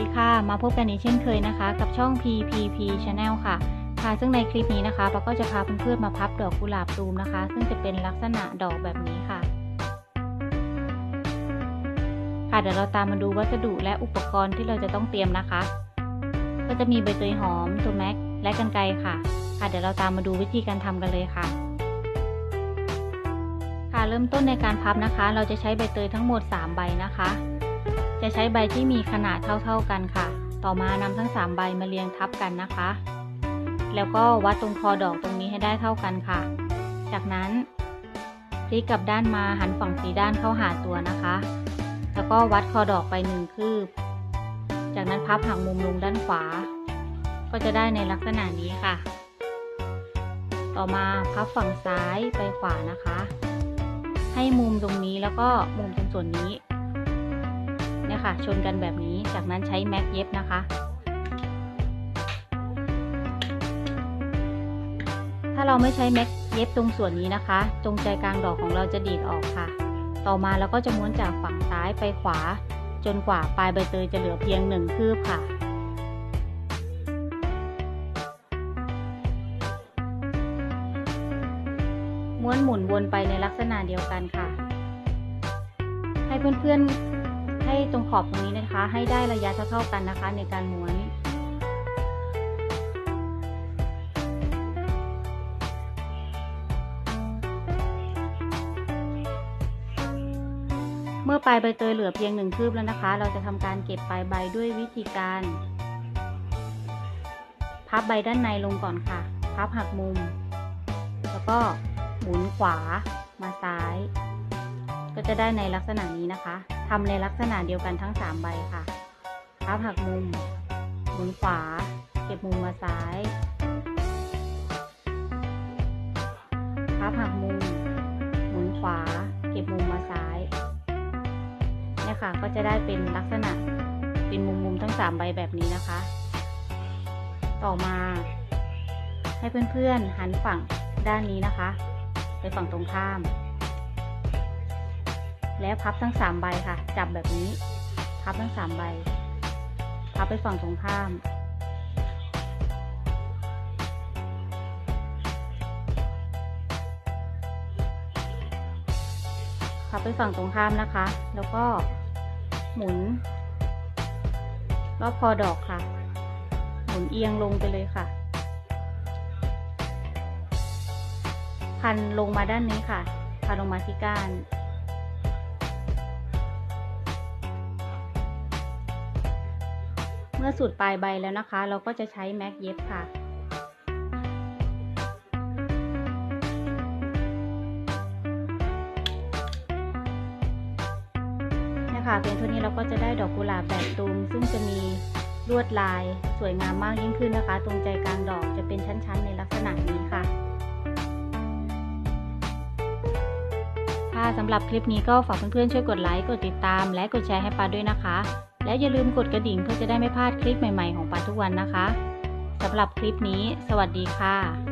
ดีค่ะมาพบกันอีกเช่นเคยนะคะ กับช่อง PPP Channel ค่ะ ค่ะ ซึ่งในคลิปนี้นะคะปาก็จะพาเพื่อนๆมาพับดอกกุหลาบตูมนะคะ ซึ่งจะเป็นลักษณะดอกแบบนี้ค่ะ ค่ะเดี๋ยวเราตามมาดูวัสดุและอุปกรณ์ที่เราจะต้องเตรียมนะคะ ก็จะมีใบเตยหอมตัวแม็กและกันไกรค่ะ ค่ะ เดี๋ยวเราตามมาดูวิธีการทำกันเลยค่ะ ค่ะเริ่มต้นในการพับนะคะ เราจะใช้ใบเตยทั้งหมด 3 ใบนะคะ จะใช้ใบที่มีขนาดเท่าๆกันค่ะ ต่อมานำทั้ง 3 ใบมาเรียงทับกันนะคะ แล้วก็วัดตรงคอดอกตรงนี้ให้ได้เท่ากันค่ะ จากนั้นพลิกกลับด้านมาหันฝั่งสีด้านเข้าหาตัวนะคะ แล้วก็วัดคอดอกไปหนึ่งคืบ จากนั้นพับหักมุมลงด้านขวา ก็จะได้ในลักษณะนี้ค่ะ ต่อมาพับฝั่งซ้ายไปขวานะคะ ให้มุมตรงนี้แล้วก็มุมตรงส่วนนี้ เนี่ยค่ะ ชนกันแบบนี้ จากนั้นใช้แม็กเย็บนะคะ ถ้าเราไม่ใช้แม็กเย็บตรงส่วนนี้นะคะ ตรงใจกลางดอกของเราจะดีดออกค่ะ ต่อมาเราก็จะม้วนจากฝั่งซ้ายไปขวา จนกว่าปลายใบเตยจะเหลือเพียงหนึ่งคืบค่ะม้วนหมุนวนไปในลักษณะเดียวกันค่ะ ให้เพื่อนๆ ให้ตรงขอบตรงนี้นะคะ ให้ได้ระยะเท่าๆกันนะคะ ในการม้วนเมื่อปลายใบเตยเหลือเพียงหนึ่งคืบแล้วนะคะ เราจะทำการเก็บปลายใบด้วยวิธีการ พับใบด้านในลงก่อนค่ะ พับหักมุม แล้วก็หมุนขวามาซ้าย ก็จะได้ในลักษณะนี้นะคะ ทำในลักษณะเดียวกันทั้ง 3 ใบค่ะพับหักมุมหมุนขวา เก็บมุมมาซ้ายพับหักมุมหมุนขวา เก็บมุมมาซ้ายเนี่ยค่ะก็จะได้เป็นลักษณะเป็นมุมมุมทั้ง 3 ใบแบบนี้นะคะ ต่อมา ให้เพื่อนๆหันฝั่งด้านนี้นะคะ ไปฝั่งตรงข้าม แล้วพับทั้ง3ใบค่ะ จับแบบนี้ พับทั้ง3ใบ พับไปฝั่งตรงข้าม พับไปฝั่งตรงข้ามนะคะ แล้วก็หมุน รอบคอดอกค่ะ หมุนเอียงลงไปเลยค่ะ พันลงมาด้านนี้ค่ะ พันลงมาที่ก้าน เมื่อสุดปลายใบแล้วนะคะ เราก็จะใช้แม็กเย็บค่ะนะคะเพียงเท่านี้เราก็จะได้ดอกกุหลาบแบบตูมซึ่งจะมีลวดลายสวยงามมากยิ่งขึ้นนะคะ ตรงใจกลางดอกจะเป็นชั้นๆ ในลักษณะนี้ค่ะ ค่ะสำหรับคลิปนี้ก็ฝากเพื่อนๆช่วยกดไลค์ กดติดตาม และกดแชร์ให้ปาด้วยนะคะ แล้วอย่าลืมกดกระดิ่งเพื่อจะได้ไม่พลาดคลิปใหม่ๆของปาทุกวันนะคะสำหรับคลิปนี้ สวัสดีค่ะ